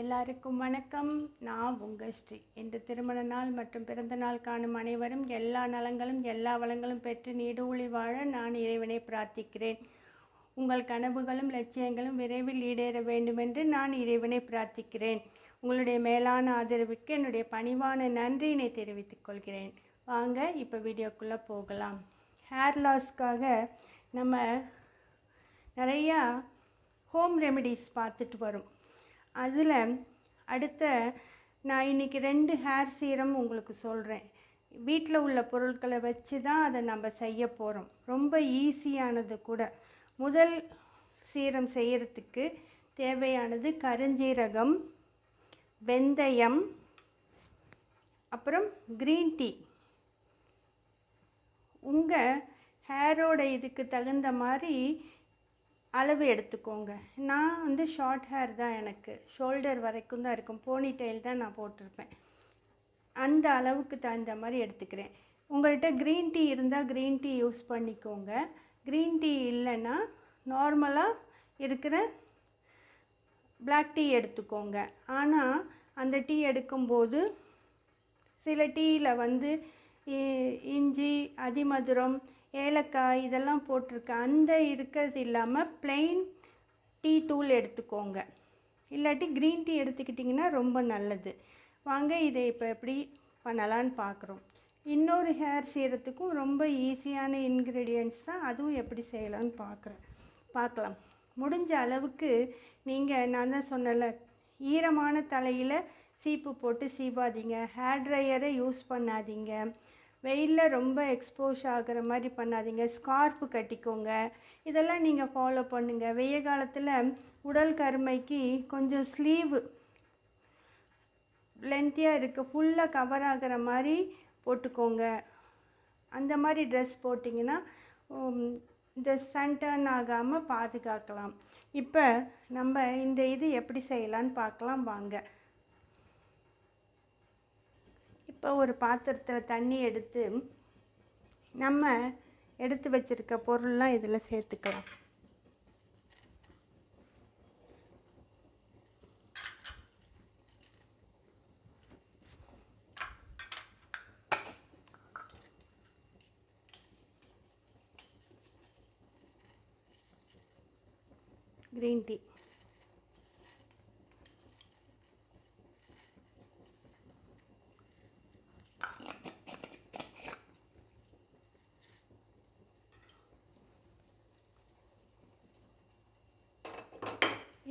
எல்லாருக்கும் வணக்கம். நான் உங்கள் ஸ்ரீ இன்று திருமண நாள் மற்றும் பிறந்த நாள் காணும் அனைவரும் எல்லா நலங்களும் எல்லா வளங்களும் பெற்று நீடூழி வாழ நான் இறைவனை பிரார்த்திக்கிறேன். உங்கள் கனவுகளும் லட்சியங்களும் விரைவில் ஈடேற வேண்டுமென்று நான் இறைவனை பிரார்த்திக்கிறேன். உங்களுடைய மேலான ஆதரவுக்கு என்னுடைய பணிவான நன்றியினை தெரிவித்துக் கொள்கிறேன். வாங்க இப்போ வீடியோக்குள்ளே போகலாம். ஹேர் லாஸ்க்காக நம்ம நிறையா ஹோம் ரெமெடிஸ் பார்த்துட்டு வரும். அதில் அடுத்த நான் இன்றைக்கி ரெண்டு ஹேர் சீரம் உங்களுக்கு சொல்கிறேன் வீட்டில் உள்ள பொருட்களை வச்சு தான் அதை நம்ம செய்ய போகிறோம் ரொம்ப ஈஸியானது கூட. முதல் சீரம் செய்கிறதுக்கு தேவையானது கருஞ்சீரகம் வெந்தயம் அப்புறம் க்ரீன் டீ உங்கள் ஹேரோட இதுக்கு தகுந்த மாதிரி அளவு எடுத்துக்கோங்க. நான் வந்து ஷார்ட் ஹேர் தான் எனக்கு. ஷோல்டர் வரைக்கும் தான் இருக்கும். போனி டெயில் தான் நான் போட்டிருப்பேன். அந்த அளவுக்கு தகுந்த மாதிரி எடுத்துக்கிறேன். உங்கள்கிட்ட க்ரீன் டீ இருந்தால் க்ரீன் டீ யூஸ் பண்ணிக்கோங்க. க்ரீன் டீ இல்லைன்னா நார்மலாக இருக்கிற பிளாக் டீ எடுத்துக்கோங்க. ஆனால் அந்த டீ எடுக்கும்போது சில டீயில் வந்து இ- இஞ்சி அதிமதுரம் ஏலக்காய் இதெல்லாம் போட்டிருக்கேன். அந்த இருக்கிறது இல்லாமல் plain டீ தூள் எடுத்துக்கோங்க. இல்லாட்டி க்ரீன் டீ எடுத்துக்கிட்டிங்கன்னா ரொம்ப நல்லது. வாங்க இதை இப்போ எப்படி பண்ணலான்னு பார்க்குறோம் இன்னொரு ஹேர் செய்கிறதுக்கும் ரொம்ப ஈஸியான இன்க்ரீடியன்ட்ஸ் தான். அதுவும் எப்படி செய்யலான்னு பார்க்குறேன் பார்க்கலாம் முடிஞ்ச அளவுக்கு நீங்கள் நான் தான் சொன்னல ஈரமான தலையில் சீப்பு போட்டு சீவாதீங்க. ஹேர் ட்ரையரை யூஸ் பண்ணாதீங்க. வெயிலில் ரொம்ப எக்ஸ்போஸ் ஆகிற மாதிரி பண்ணாதீங்க. ஸ்கார்ப்பு கட்டிக்கோங்க. இதெல்லாம் நீங்கள் ஃபாலோ பண்ணுங்கள் வெய்ய காலத்தில் உடல் கருமைக்கு கொஞ்சம் ஸ்லீவு லென்த்தியாக இருக்குது ஃபுல்லாக கவர் ஆகிற மாதிரி போட்டுக்கோங்க. அந்த மாதிரி ட்ரெஸ் போட்டிங்கன்னா இந்த சன்டர்ன் ஆகாமல் பாதுகாக்கலாம். இப்போ நம்ம இந்த இது எப்படி செய்யலான்னு பார்க்கலாம். வாங்க. இப்போ ஒரு பாத்திரத்தில் தண்ணி எடுத்து நம்ம எடுத்து வச்சிருக்க பொருள்லாம் இதில் சேர்த்துக்கலாம். கிரீன் டீ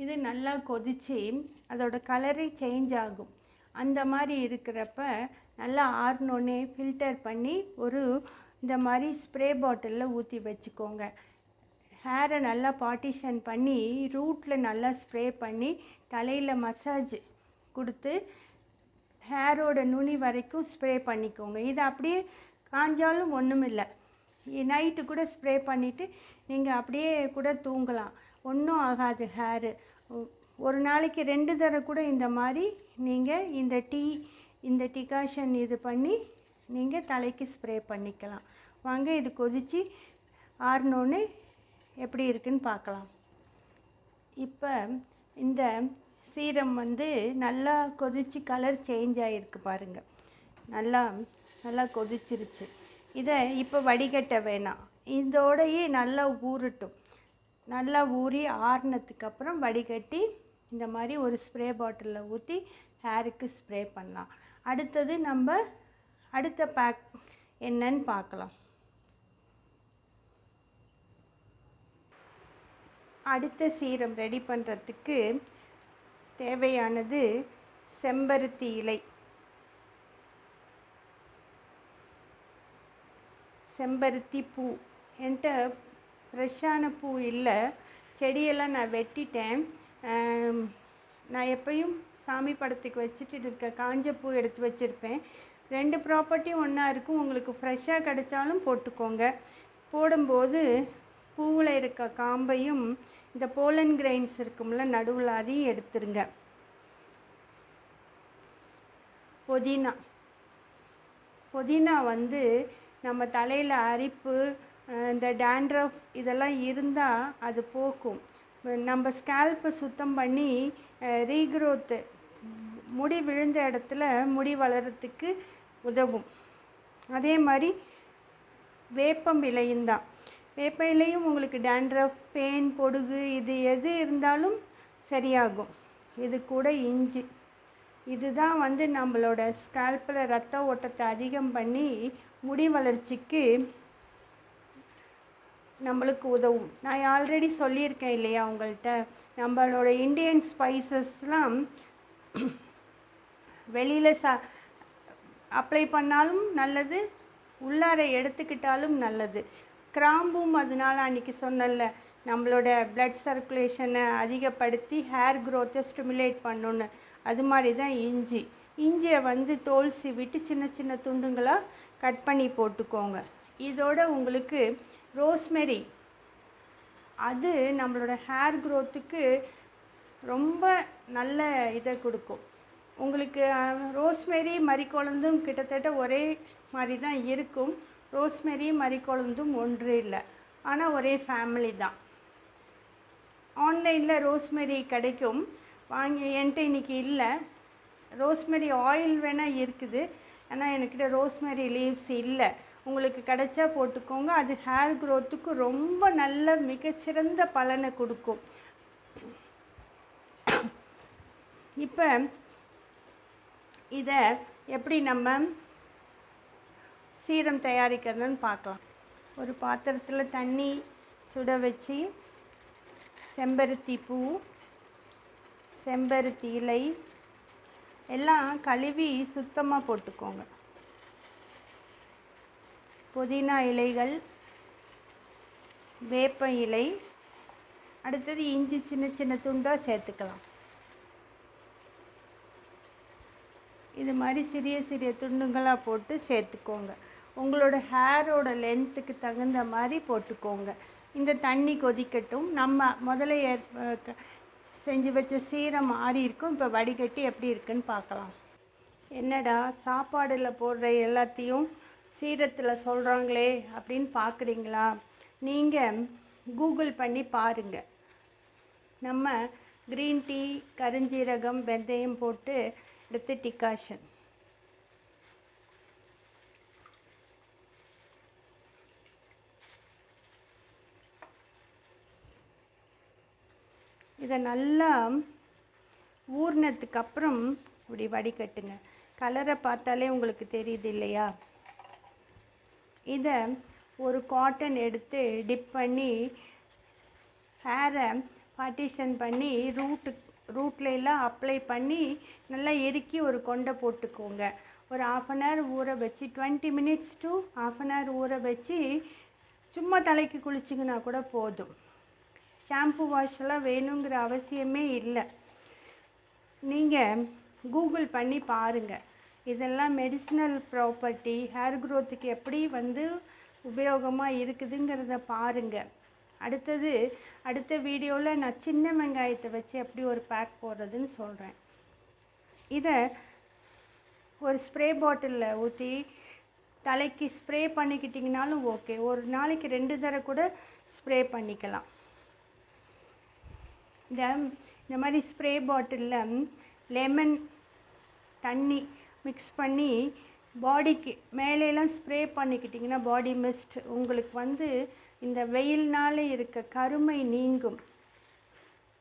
இது நல்லா கொதித்து அதோட கலரே சேஞ்ச் ஆகும். அந்த மாதிரி இருக்கிறப்ப நல்லா ஆறினோடனே ஃபில்டர் பண்ணி ஒரு இந்த மாதிரி ஸ்ப்ரே பாட்டிலில் ஊற்றி வச்சுக்கோங்க. ஹேரை நல்லா பார்ட்டிஷன் பண்ணி ரூட்டில் நல்லா ஸ்ப்ரே பண்ணி தலையில் மசாஜ் கொடுத்து ஹேரோட நுனி வரைக்கும் ஸ்ப்ரே பண்ணிக்கோங்க. இது அப்படியே காஞ்சாலும் ஒன்றும் இல்லை நைட்டு கூட ஸ்ப்ரே பண்ணிவிட்டு நீங்கள் அப்படியே கூட தூங்கலாம். ஒன்றும் ஆகாது ஹேரு ஒரு நாளைக்கு ரெண்டு தடவை கூட இந்த மாதிரி நீங்கள் இந்த டீ இந்த டிகாஷன் இது பண்ணி நீங்கள் தலைக்கு ஸ்ப்ரே பண்ணிக்கலாம். வாங்க இது கொதித்து ஆறினோன்னு எப்படி இருக்குன்னு பார்க்கலாம். இப்போ இந்த சீரம் வந்து நல்லா கொதித்து கலர் சேஞ்ச் ஆகிருக்கு பாருங்கள் நல்லா நல்லா கொதிச்சிருச்சு. இதை இப்போ வடிகட்ட வேணாம். இதோடையே நல்லா ஊறட்டும். நல்லா ஊறி ஆறுனதுக்கு அப்புறம் வடிகட்டி இந்த மாதிரி ஒரு ஸ்ப்ரே பாட்டிலில் ஊற்றி ஹேருக்கு ஸ்ப்ரே பண்ணலாம். அடுத்தது நம்ம அடுத்த பேக் என்னன்னு பார்க்கலாம். அடுத்த சீரம் ரெடி பண்ணுறதுக்கு தேவையானது செம்பருத்தி இலை. செம்பருத்தி பூ. என்கிட்ட ஃப்ரெஷ்ஷான பூ இல்லை. செடியெல்லாம் நான் வெட்டிட்டேன். நான் எப்பயும் சாமி படத்துக்கு வச்சுட்டு இருக்க காஞ்ச பூ எடுத்து வச்சுருப்பேன். ரெண்டு ப்ராப்பர்ட்டியும் ஒன்றா இருக்கும். உங்களுக்கு ஃப்ரெஷ்ஷாக கிடைச்சாலும் போட்டுக்கோங்க. போடும்போது பூவில் இருக்க காம்பையும் இந்த போலன் கிரைன்ஸ் இருக்கும்ல நடுவில் அதையும் எடுத்துருங்க. புதினா. புதினா வந்து நம்ம தலையில் அரிப்பு இந்த டேண்ட்ரஃப் இதெல்லாம் இருந்தால் அது போக்கும். நம்ம ஸ்கேல்ப்பை சுத்தம் பண்ணி ரீக்ரோத்து முடி விழுந்த இடத்துல முடி வளர்கிறதுக்கு உதவும். அதே மாதிரி வேப்பம் இலையும் தான். வேப்ப இலையும் உங்களுக்கு டேண்ட்ரஃப் பேன் பொடுகு இது எது இருந்தாலும் சரியாகும். இது கூட இஞ்சி. இதுதான் வந்து நம்மளோட ஸ்கேல்பில் ரத்த ஓட்டத்தை அதிகம் பண்ணி முடி வளர்ச்சிக்கு நம்மளுக்கு உதவும். நான் ஆல்ரெடி சொல்லியிருக்கேன் இல்லையா உங்கள்கிட்ட நம்மளோட இந்தியன் ஸ்பைசஸ்லாம் வெளியில் சா அப்ளை பண்ணாலும் நல்லது உள்ளார எடுத்துக்கிட்டாலும் நல்லது. கிராம்பும் அதனால் அன்றைக்கி சொன்னல நம்மளோட பிளட் சர்க்குலேஷனை அதிகப்படுத்தி ஹேர் க்ரோத்தை ஸ்டிமுலேட் பண்ணுன்னு அது மாதிரி தான் இஞ்சி. இஞ்சியை வந்து தோல் சீவிட்டு சின்ன சின்ன துண்டுங்களாக கட் பண்ணி போட்டுக்கோங்க. இதோட உங்களுக்கு ரோஸ்மெரி. அது நம்மளோட ஹேர் க்ரோத்துக்கு ரொம்ப நல்ல இதை கொடுக்கும். உங்களுக்கு ரோஸ்மெரி மறிக்குழந்தும் கிட்டத்தட்ட ஒரே மாதிரி தான் இருக்கும். ரோஸ்மெரி மறிக்குழந்தும் ஒன்று இல்லை. ஆனால் ஒரே ஃபேமிலி தான். ஆன்லைனில் ரோஸ்மெரி கிடைக்கும். வாங்கி என்கிட்ட இன்றைக்கி இல்லை. ரோஸ்மெரி ஆயில் வேணால் இருக்குது. ஆனால் என்கிட்ட ரோஸ்மெரி லீவ்ஸ் இல்லை. உங்களுக்கு கிடைச்சா போட்டுக்கோங்க. அது ஹேர் க்ரோத்துக்கு ரொம்ப நல்ல மிகச்சிறந்த பலனை கொடுக்கும். இப்போ இதை எப்படி நம்ம சீரம் தயாரிக்கிறதுன்னு பார்க்கலாம். ஒரு பாத்திரத்தில் தண்ணி சுட வச்சு செம்பருத்தி பூ செம்பருத்தி இலை எல்லாம் கழுவி சுத்தமாக போட்டுக்கோங்க. புதினா இலைகள் வேப்ப இலை அடுத்தது இஞ்சி சின்ன சின்ன துண்டாக சேர்த்துக்கலாம். இது மாதிரி சிறிய சிறிய துண்டுங்களாக போட்டு சேர்த்துக்கோங்க. உங்களோட ஹேரோட லென்த்துக்கு தகுந்த மாதிரி போட்டுக்கோங்க. இந்த தண்ணி கொதிக்கட்டும். நம்ம முதல்ல ஏற்- க- செஞ்சு வச்ச சீரம் மாறி இருக்கும். இப்போ வடிகட்டி எப்படி இருக்குன்னு பார்க்கலாம். என்னடா சாப்பாடில் போடுற எல்லாத்தையும் சீரத்தில் சொல்கிறாங்களே அப்படின்னு பார்க்குறீங்களா நீங்கள் கூகுள் பண்ணி பாருங்கள் நம்ம க்ரீன் டீ கருஞ்சீரகம் வெந்தயம் போட்டு எடுத்து டிகாஷன். இதை நல்லா ஊறினதுக்கு அப்புறம் இப்படி வடிகட்டுங்க. கலரை பார்த்தாலே உங்களுக்கு தெரியுது இல்லையா? இதை ஒரு காட்டன் எடுத்து டிப் பண்ணி ஹேரை பார்ட்டிஷன் பண்ணி ரூட்டு ரூட்ல எல்லாம் அப்ளை பண்ணி நல்லா இறுக்கி ஒரு கொண்டை போட்டுக்கோங்க. ஒரு ஆஃப் அன் ஹவர் ஊற வச்சு twenty minutes to half an hour ஊற வச்சு சும்மா தலைக்கு குளிச்சிங்கன்னா கூட போதும். ஷாம்பு வாஷ் எல்லாம் வேணுங்கிற அவசியமே இல்லை. நீங்கள் கூகுள் பண்ணி பாருங்கள் இதெல்லாம் மெடிசினல் ப்ராப்பர்ட்டி ஹேர் க்ரோத்துக்கு எப்படி வந்து உபயோகமாக இருக்குதுங்கிறத பாருங்கள் அடுத்தது அடுத்த வீடியோவில் நான் சின்ன வெங்காயத்தை வச்சு எப்படி ஒரு பேக் போடுறதுன்னு சொல்கிறேன் இதை ஒரு ஸ்ப்ரே பாட்டிலில் ஊற்றி தலைக்கு ஸ்ப்ரே பண்ணிக்கிட்டிங்கனாலும் ஓகே ஒரு நாளைக்கு ரெண்டு தடவை கூட ஸ்ப்ரே பண்ணிக்கலாம். இந்த இந்த மாதிரி ஸ்ப்ரே பாட்டிலில் லெமன் தண்ணி மிக்ஸ் பண்ணி பாடிக்கு மேலேலாம் ஸ்ப்ரே பண்ணிக்கிட்டிங்கன்னா பாடி மிஸ்ட் உங்களுக்கு வந்து இந்த வெயில்னால இருக்க கருமை நீங்கும்.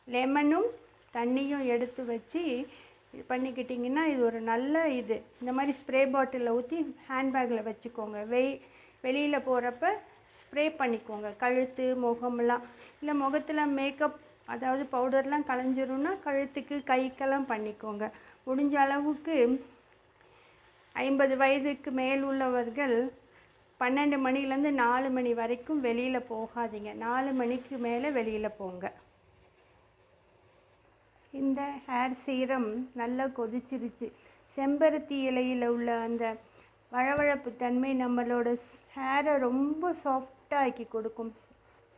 லெமனும் தண்ணியும் எடுத்து வச்சு பண்ணிக்கிட்டிங்கன்னா இது ஒரு நல்ல இது. இந்த மாதிரி ஸ்ப்ரே பாட்டிலில் ஊற்றி ஹேண்ட்பேக்கில் வச்சுக்கோங்க. வெய் வெளியில் போகிறப்ப ஸ்ப்ரே பண்ணிக்கோங்க. கழுத்து முகம்லாம். இல்லை முகத்தில் மேக்கப் அதாவது பவுடர்லாம் கலைஞ்சிரும்னா கழுத்துக்கு கைக்கெல்லாம் பண்ணிக்கோங்க. முடிஞ்ச அளவுக்கு ஐம்பது வயதுக்கு மேல் உள்ளவர்கள் பன்னெண்டு மணிலேருந்து நாலு மணி வரைக்கும் வெளியில் போகாதீங்க. நாலு மணிக்கு மேலே வெளியில் போங்க. இந்த ஹேர் சீரம் நல்லா கொதிச்சிருச்சு. செம்பருத்தி இலையில் உள்ள அந்த வழவழப்பு தன்மை நம்மளோட ஹேரை ரொம்ப சாஃப்டாக ஆக்கி கொடுக்கும்.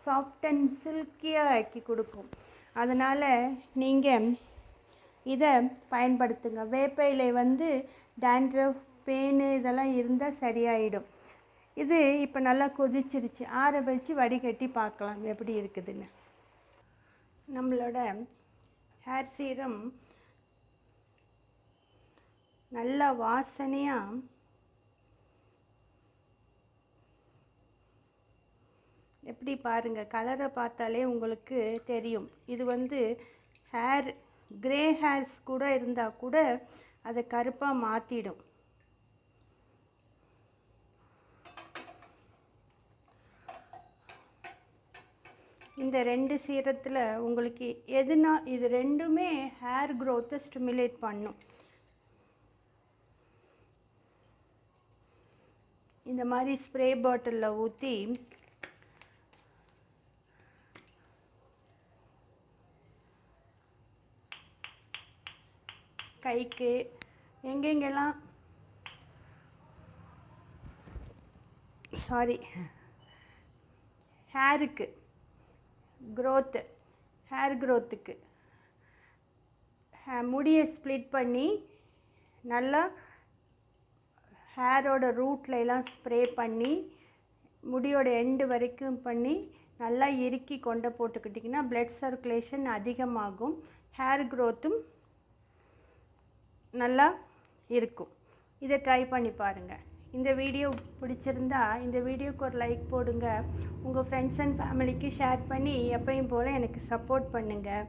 சாஃப்ட் அண்ட் சில்கியாக ஆக்கி கொடுக்கும். அதனால் நீங்கள் இதை பயன்படுத்துங்க. வேப்ப இலை வந்து டேண்ட்ரஃப் பெயின் இதெல்லாம் இருந்தால் சரியாயிடும். இது இப்போ நல்லா கொதிச்சிருச்சு. ஆற வச்சு வடிகட்டி பார்க்கலாம் எப்படி இருக்குதுன்னு. நம்மளோட ஹேர் சீரம் நல்லா வாசனையாக எப்படி பாருங்கள் கலரை பார்த்தாலே உங்களுக்கு தெரியும். இது வந்து ஹேர் கிரே ஹேர்ஸ் கூட இருந்தால் கூட அதை கருப்பாக மாற்றிடும் இந்த ரெண்டு சீரத்தில் உங்களுக்கு எதுனா இது ரெண்டுமே ஹேர் க்ரோத்தை ஸ்டிமுலேட் பண்ணும். இந்த மாதிரி ஸ்ப்ரே பாட்டிலில் ஊற்றி கைக்கு எங்கெங்கெல்லாம்? சாரி ஹேருக்கு க்ரோத்து ஹேர் க்ரோத்துக்கு முடியை ஸ்ப்ளிட் பண்ணி நல்லா ஹேரோட ரூட்ல எல்லாம் ஸ்ப்ரே பண்ணி முடியோட எண்டு வரைக்கும் பண்ணி நல்லா இறுக்கி கொண்டை போட்டுக்கிட்டிங்கன்னா ப்ளட் சர்க்குலேஷன் அதிகமாகும். ஹேர் க்ரோத்தும் நல்லா இருக்கும். இதை ட்ரை பண்ணி பாருங்கள் இந்த வீடியோ பிடிச்சிருந்தா இந்த வீடியோக்கு ஒரு லைக் போடுங்க. உங்கள் ஃப்ரெண்ட்ஸ் அண்ட் ஃபேமிலிக்கு ஷேர் பண்ணி எப்பயும் போல் எனக்கு சப்போர்ட் பண்ணுங்கள்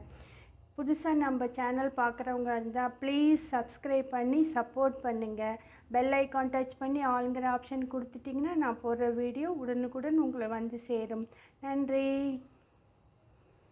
புதுசாக நம்ம சேனல் பார்க்குறவங்க இருந்தால் ப்ளீஸ் சப்ஸ்கிரைப் பண்ணி சப்போர்ட் பண்ணுங்கள் பெல் ஐக்கான் டச் பண்ணி ஆளுங்கிற ஆப்ஷன் கொடுத்துட்டிங்கன்னா நான் போடுற வீடியோ உடனுக்குடன் உங்களை வந்து சேரும். நன்றி.